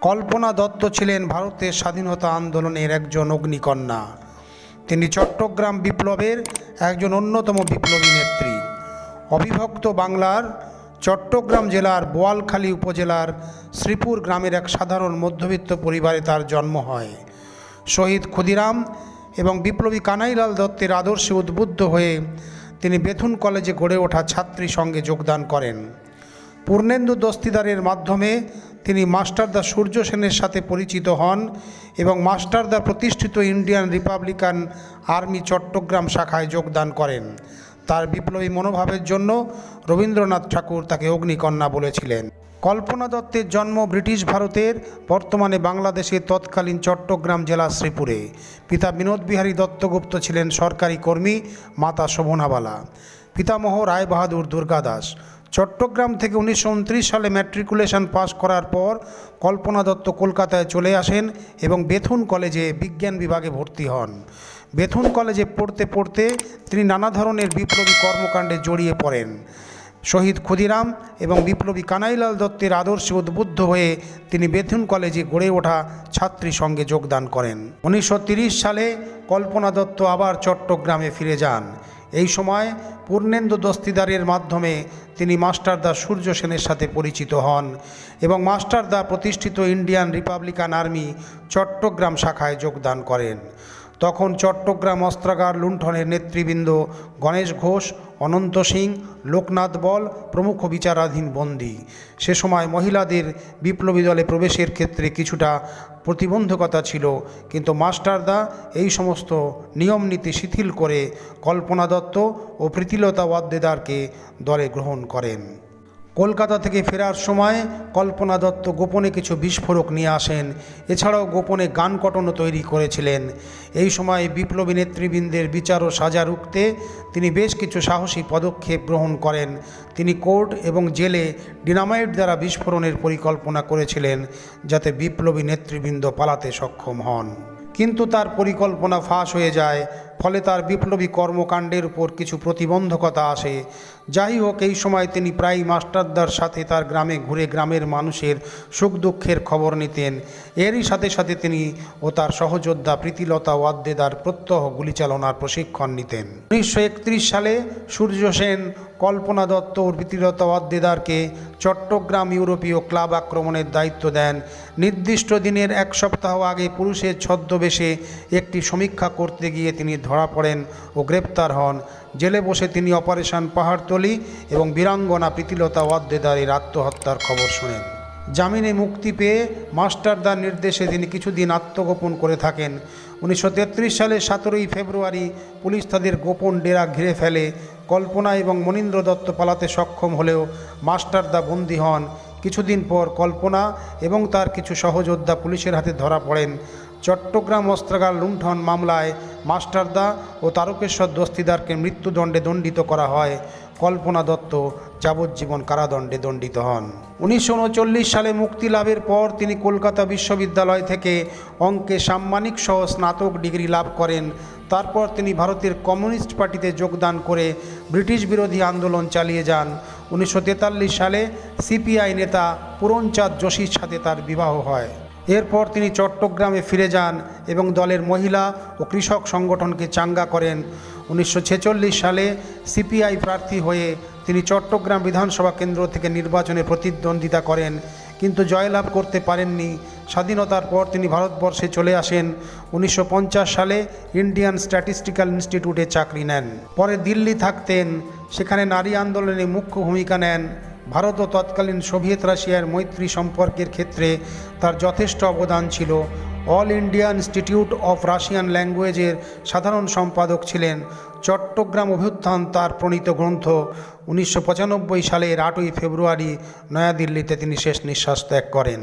কল্পনা দত্ত ছিলেন ভারতের স্বাধীনতা আন্দোলনের একজন অগ্নিকন্যা। তিনি চট্টগ্রাম বিপ্লবের একজন অন্যতম বিপ্লবী নেত্রী। অবিভক্ত বাংলার চট্টগ্রাম জেলার বোয়ালখালী উপজেলার শ্রীপুর গ্রামের এক সাধারণ মধ্যবিত্ত পরিবারে তার জন্ম হয়। শহীদ ক্ষুদিরাম এবং বিপ্লবী কানাইলাল দত্তের আদর্শে উদ্বুদ্ধ হয়ে তিনি বেথুন কলেজে গড়ে ওঠা ছাত্রী সঙ্গে যোগদান করেন। পূর্ণেন্দু দস্তিদারের মাধ্যমে তিনি মাস্টারদা সূর্য সেনের সাথে পরিচিত হন এবং মাস্টারদা প্রতিষ্ঠিত ইন্ডিয়ান রিপাবলিকান আর্মি চট্টগ্রাম শাখায় যোগদান করেন। তার বিপ্লবী মনোভাবের জন্য রবীন্দ্রনাথ ঠাকুর তাকে অগ্নিকন্যা বলেছিলেন। কল্পনা দত্তের জন্ম ব্রিটিশ ভারতের, বর্তমানে বাংলাদেশের তৎকালীন চট্টগ্রাম জেলা শ্রীপুরে। পিতা বিনোদ বিহারী দত্তগুপ্ত ছিলেন সরকারি কর্মী মাতা শোভনাবালা। পিতামহ রায়বাহাদুর দুর্গাদাস। চট্টগ্রাম থেকে উনিশশো উনত্রিশ সালে ম্যাট্রিকুলেশন পাশ করার পর কল্পনা দত্ত কলকাতায় চলে আসেন এবং বেথুন কলেজে বিজ্ঞান বিভাগে ভর্তি হন। বেথুন কলেজে পড়তে পড়তে তিনি নানা ধরনের বিপ্লবী কর্মকাণ্ডে জড়িয়ে পড়েন। শহীদ ক্ষুদিরাম এবং বিপ্লবী কানাইলাল দত্তের আদর্শে উদ্বুদ্ধ হয়ে তিনি বেথুন কলেজে গড়ে ওঠা ছাত্রী সঙ্গে যোগদান করেন। উনিশশো সালে কল্পনা দত্ত আবার চট্টগ্রামে ফিরে যান। এই সময় পূর্ণেন্দু দস্তিদারের মাধ্যমে তিনি মাস্টারদা সূর্য সেনের সাথে পরিচিত হন এবং মাস্টারদা প্রতিষ্ঠিত ইন্ডিয়ান রিপাবলিকান আর্মি চট্টগ্রাম শাখায় যোগদান করেন। তখন চট্টগ্রাম অস্ত্রাগার লুণ্ঠনের নেতৃবৃন্দ গণেশ ঘোষ অনন্ত সিং, লোকনাথ বল, প্রমুখ বিচারাধীন বন্দী। সে সময় মহিলাদের বিপ্লবী দলে প্রবেশের ক্ষেত্রে কিছুটা প্রতিবন্ধকতা ছিল, কিন্তু মাস্টারদা এই সমস্ত নিয়ম নীতি শিথিল করে কল্পনা দত্ত ও প্রীতিলতা ওয়াদ্দেদারকে দলে গ্রহণ করেন। কলকাতা থেকে ফেরার সময় কল্পনা দত্ত গোপনে কিছু বিস্ফোরক নিয়ে আসেন। এছাড়াও গোপনে গান কটনও তৈরি করেছিলেন। এই সময় বিপ্লবী নেতৃবৃন্দের বিচার ও সাজা রুখতে তিনি বেশ কিছু সাহসী পদক্ষেপ গ্রহণ করেন। তিনি কোর্ট এবং জেলে ডিনামাইট দ্বারা বিস্ফোরণের পরিকল্পনা করেছিলেন, যাতে বিপ্লবী নেতৃবৃন্দ পালাতে সক্ষম হন। কিন্তু তার পরিকল্পনা ফাঁস হয়ে যায়। ফলে তার বিপ্লবী কর্মকাণ্ডের উপর কিছু প্রতিবন্ধকতা আসে। যাই হোক, এই সময় তিনি প্রায় মাস্টারদার সাথে তার গ্রামে ঘুরে গ্রামের মানুষের সুখ দুঃখের খবর নিতেন। এরই সাথে সাথে তিনি ও তার সহযোদ্ধা প্রীতিলতা ওয়াদ্দেদার প্রত্যহ গুলিচালনার প্রশিক্ষণ নিতেন। উনিশশো একত্রিশ সালে সূর্য সেন, কল্পনা দত্ত ও প্রীতিলতা ওয়াদ্দেদারকে চট্টগ্রাম ইউরোপীয় ক্লাব আক্রমণের দায়িত্ব দেন। নির্দিষ্ট দিনের এক সপ্তাহ আগে পুরুষের ছদ্মবেশে একটি সমীক্ষা করতে গিয়ে তিনি ধরা পড়েন ও গ্রেপ্তার হন। জেলে বসে তিনি অপারেশন পাহাড়তলি এবং বীরাঙ্গনা প্রীতিলতা ওয়াদ্দেদারের আত্মহত্যার খবর শোনেন। জামিনে মুক্তি পেয়ে মাস্টারদার নির্দেশে তিনি কিছুদিন আত্মগোপন করে থাকেন। উনিশশো সালের সতেরোই ফেব্রুয়ারি পুলিশ তাদের গোপন ডেরা ঘিরে ফেলে। কল্পনা এবং মনীন্দ্র দত্ত পালাতে সক্ষম হলেও মাস্টারদা বন্দী হন। কিছুদিন পর কল্পনা এবং তার কিছু সহযোদ্ধা পুলিশের হাতে ধরা পড়েন। চট্টগ্রাম অস্ত্রাগার লুণ্ঠন মামলায় মাস্টারদা ও তারকেশ্বর দস্তিদারকে মৃত্যুদণ্ডে দণ্ডিত করা হয়। কল্পনা দত্ত, যাবজ্জীবন কারাদণ্ডে দণ্ডিত হন। উনিশশো উনচল্লিশ সালে মুক্তি লাভের পর তিনি কলকাতা বিশ্ববিদ্যালয় থেকে অঙ্কে সাম্মানিক সহ স্নাতক ডিগ্রি লাভ করেন। তারপর তিনি ভারতের কমিউনিস্ট পার্টিতে যোগদান করে ব্রিটিশ বিরোধী আন্দোলন চালিয়ে যান। উনিশশো তেতাল্লিশ সালে সিপিআই নেতা পুরনচাঁদ যোশীর সাথে তার বিবাহ হয়। এরপর তিনি চট্টগ্রামে ফিরে যান এবং দলের মহিলা ও কৃষক সংগঠনকে চাঙ্গা করেন। উনিশশো ছেচল্লিশ সালে সিপিআই প্রার্থী হয়ে তিনি চট্টগ্রাম বিধানসভা কেন্দ্র থেকে নির্বাচনে প্রতিদ্বন্দ্বিতা করেন। কিন্তু জয়লাভ করতে পারেননি। স্বাধীনতার পর তিনি ভারতবর্ষে চলে আসেন। উনিশশো পঞ্চাশ সালে ইন্ডিয়ান স্ট্যাটিস্টিক্যাল ইনস্টিটিউটে চাকরি নেন। পরে দিল্লি থাকতেন। সেখানে নারী আন্দোলনে মুখ্য ভূমিকা নেন। ভারত ও তৎকালীন সোভিয়েত রাশিয়ার মৈত্রী সম্পর্কের ক্ষেত্রে তার যথেষ্ট অবদান ছিল। All Indian institute of Russian ল্যাঙ্গুয়েজের সাধারণ সম্পাদক ছিলেন। চট্টগ্রাম অভ্যুত্থান তার প্রণীত গ্রন্থ। উনিশশো পঁচানব্বই সালের আটই ফেব্রুয়ারি নয়াদিল্লিতে তিনি শেষ নিঃশ্বাস ত্যাগ করেন।